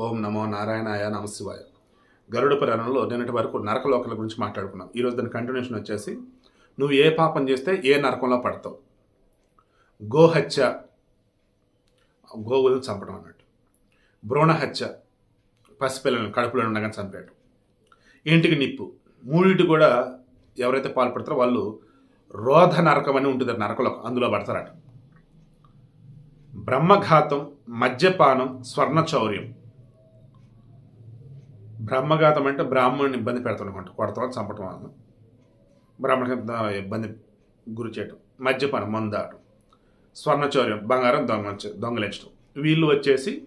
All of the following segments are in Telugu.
ఓం నమో నారాయణాయ నమశివాయ గరుడ పురాణంలో నిన్నటి వరకు నరకలోకల గురించి మాట్లాడుకున్నాం. ఈరోజు దాని కంటిన్యూషన్ వచ్చేసి నువ్వు ఏ పాపం చేస్తే ఏ నరకంలో పడతావు? గోహత్య గోవులను చంపడం అన్నట్టు. భ్రూణహత్య పసిపిల్లలను కడుపులో ఉండగా చంపాడు ఇంటికి నిప్పు. మూడింటి కూడా ఎవరైతే పాల్పడతారో వాళ్ళు రోధ నరకం అని ఉంటుంది నరకలో అందులో పడతారట. బ్రహ్మఘాతం మద్యపానం స్వర్ణచౌర్యం. బ్రహ్మఘాతం అంటే బ్రాహ్మణుని ఇబ్బంది పెడతాం కొడతాం చంపటం వలన బ్రాహ్మణ ఇబ్బంది గురి చేయటం మద్యపానం మందాటం స్వర్ణచౌర్యం బంగారం దొంగ దొంగలించడం వీళ్ళు వచ్చేసి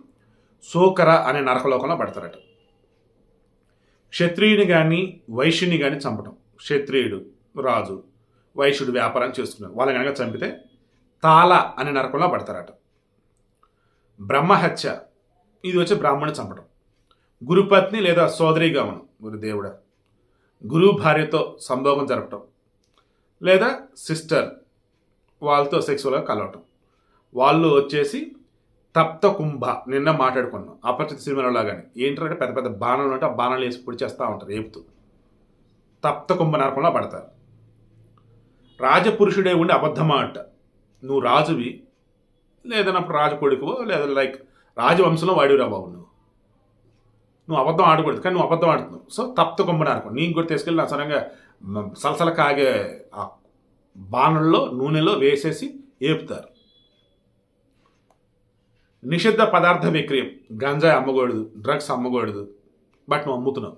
సోకర అనే నరకలోకంలో పడతారట. క్షత్రియుని కానీ వైశ్యుని కానీ చంపటం. క్షత్రియుడు రాజు వైశ్యుడు వ్యాపారం చేస్తున్నాడు వాళ్ళని కనుక చంపితే తాళ అనే నరకంలో పడతారట. బ్రహ్మహత్య ఇది వచ్చి బ్రాహ్మణుని చంపటం. గురుపత్ని లేదా సోదరిగా సోదరిగామనం గురుదేవుడ గురువు భార్యతో సంభోగం జరపటం లేదా సిస్టర్ వాళ్ళతో సెక్సువల్గా కలవటం. వాళ్ళు వచ్చేసి తప్త కుంభ నిన్న మాట్లాడుకున్నాం. అపరిచిత సినిమాలో కానీ ఏంటంటే పెద్ద పెద్ద బాణాలు ఉంటే ఆ బాణాలు వేసి పొడి చేస్తూ ఉంటారు ఏపుతూ. తప్త కుంభ నరకంలో పడతారు. రాజపురుషుడే ఉండి అబద్ధమా అంట. నువ్వు రాజువి లేదన్నప్పుడు రాజు కొడుకువో లేదా లైక్ రాజవంశంలో వాడివిరా బాబు నువ్వు. నువ్వు అబద్ధం ఆడకూడదు. కానీ నువ్వు అబద్ధం ఆడుతున్నావు. సో తప్త కొమ్మని అనుకో నీకు కూడా తీసుకెళ్ళి నా సరంగా సలసల కాగే ఆ బాణల్లో నూనెలో వేసేసి ఏపుతారు. నిషిద్ధ పదార్థ విక్రయం. గంజాయి అమ్మకూడదు డ్రగ్స్ అమ్మకూడదు. బట్ నువ్వు అమ్ముతున్నావు.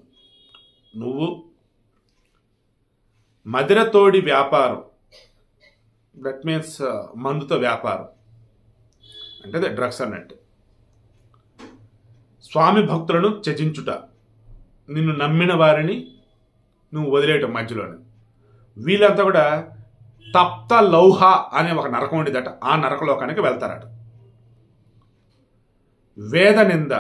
నువ్వు మదిరతోడి వ్యాపారం. దట్ మీన్స్ మందుతో వ్యాపారం. అంటే అదే డ్రగ్స్ అన్నట్టు. స్వామి భక్తులను త్యజించుట. నిన్ను నమ్మిన వారిని నువ్వు వదిలేయటం మధ్యలోనే. వీళ్ళంతా కూడా తప్త లౌహ అనే ఒక నరకం ఉండేదట. ఆ నరకలోకానికి వెళ్తారట. వేద నింద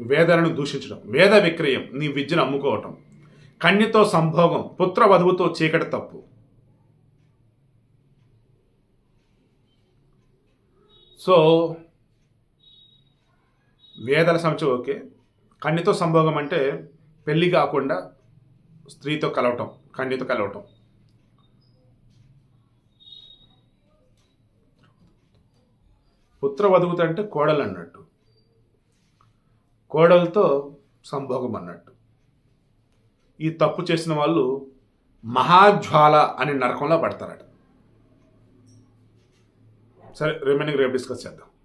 వేదలను దూషించడం వేద విక్రయం నీ విద్యను అమ్ముకోవటం కన్యతో సంభోగం పుత్ర వధువుతో చీకటి తప్పు. So వేదల సంచ okay. కన్యతో సంభోగం అంటే పెళ్ళి కాకుండా స్త్రీతో కలవటం కన్యతో కలవటం. పుత్ర వధువుత కోడలు అన్నట్టు. కోడలతో సంభోగం అన్నట్టు. ఈ తప్పు చేసిన వాళ్ళు మహాజ్వాల అనే నరకంలో పడతారట. సరే రిమైనింగ్ రేపు డిస్కస్ చేద్దాం.